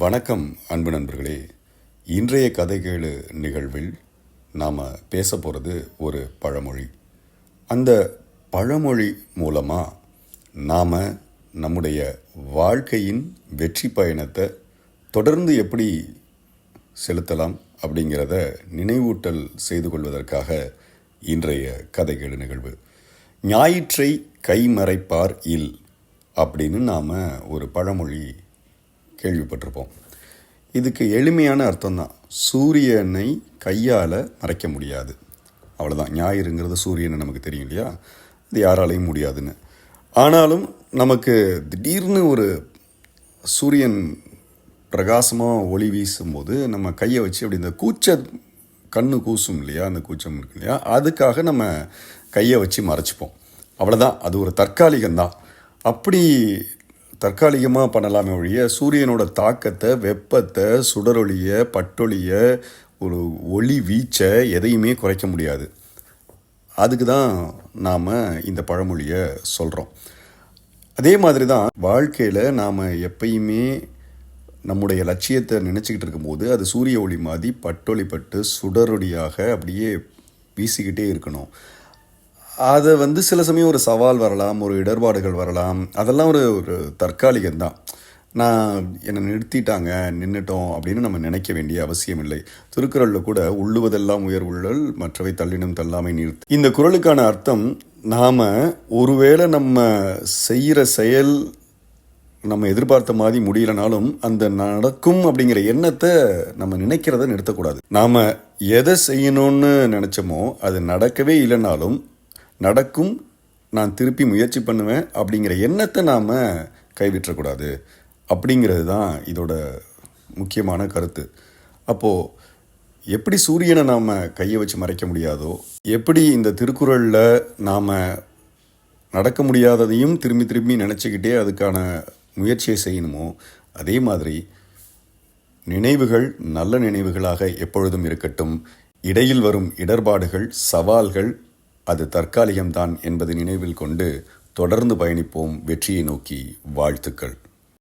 வணக்கம் அன்பு நண்பர்களே. இன்றைய கதைகேளு நிகழ்வில் நாம் பேச போகிறது ஒரு பழமொழி. அந்த பழமொழி மூலமாக நாம் நம்முடைய வாழ்க்கையின் வெற்றி பயணத்தை தொடர்ந்து எப்படி செலுத்தலாம் அப்படிங்கிறத நினைவூட்டல் செய்து கொள்வதற்காக இன்றைய கதைகேளு நிகழ்வு. ஞாயிற்றை கைமறைப்பார் இல் அப்படின்னு நாம் ஒரு பழமொழி கேள்விப்பட்டிருப்போம். இதுக்கு எளிமையான அர்த்தம் தான் சூரியனை கையால் மறைக்க முடியாது. அவ்வளோதான் ஞாயிறுங்கிறது சூரியனை நமக்கு தெரியும் இல்லையா? இது யாராலையும் முடியாதுன்னு. ஆனாலும் நமக்கு திடீர்னு ஒரு சூரியன் பிரகாசமாக ஒளி வீசும்போது நம்ம கையை வச்சு அப்படி இந்த கூச்ச கண்ணு கூசும் இல்லையா? அந்த கூச்சம் இருக்கு இல்லையா? அதுக்காக நம்ம கையை வச்சு மறைச்சிப்போம். அவ்வளோதான் அது ஒரு தற்காலிகம்தான். அப்படி தற்காலிகமாக பண்ணலாமே ஒழிய சூரியனோட தாக்கத்தை வெப்பத்தை சுடரொளியை பட்டொளியை ஒரு ஒளி வீச்சை எதையுமே குறைக்க முடியாது. அதுக்கு தான் நாம் இந்த பழமொழியை சொல்கிறோம் அதே மாதிரி தான் வாழ்க்கையில் நாம் எப்பயுமே நம்முடைய லட்சியத்தை நினச்சிக்கிட்டு இருக்கும்போது அது சூரிய ஒளி மாதிரி பட்டொழிப்பட்டு சுடரொடியாக அப்படியே வீசிக்கிட்டே இருக்கணும். அதை வந்து சில சமயம் ஒரு சவால் வரலாம் ஒரு இடர்பாடுகள் வரலாம். அதெல்லாம் ஒரு ஒரு தற்காலிகம்தான். நான் என்னை நிறுத்திட்டாங்க நின்றுட்டோம் அப்படின்னு நம்ம நினைக்க வேண்டிய அவசியம் இல்லை. திருக்குறளில் கூட உள்ளுவதெல்லாம் உயர் உள்ளல் மற்றவை தள்ளினும் தள்ளாமை நிறுத்தி இந்த குறளுக்கான அர்த்தம் நாம் ஒருவேளை நம்ம செய்கிற செயல் நம்ம எதிர்பார்த்த மாதிரி முடியலனாலும் அந்த நடக்கும் அப்படிங்கிற எண்ணத்தை நம்ம நினைக்கிறத நிறுத்தக்கூடாது. நாம் எதை செய்யணும்னு நினச்சோமோ அது நடக்கவே இல்லைனாலும் நடக்கும் நான் திருப்பி முயற்சி பண்ணுவேன் அப்படிங்கிற எண்ணத்தை நாம் கைவிற்றக்கூடாது அப்படிங்கிறது தான் இதோட முக்கியமான கருத்து. அப்போது எப்படி சூரியனை நாம் கையை வச்சு மறைக்க முடியாதோ எப்படி இந்த திருக்குறளில் நாம் நடக்க முடியாததையும் திரும்பி திரும்பி நினச்சிக்கிட்டே அதுக்கான முயற்சியை செய்யணுமோ அதே மாதிரி நினைவுகள் நல்ல நினைவுகளாக எப்பொழுதும் இருக்கட்டும். இடையில் வரும் இடர்பாடுகள் சவால்கள் அது தற்காலிகம்தான் என்பதை நினைவில் கொண்டு தொடர்ந்து பயணிப்போம் வெற்றியை நோக்கி வாழ்த்துக்கள்.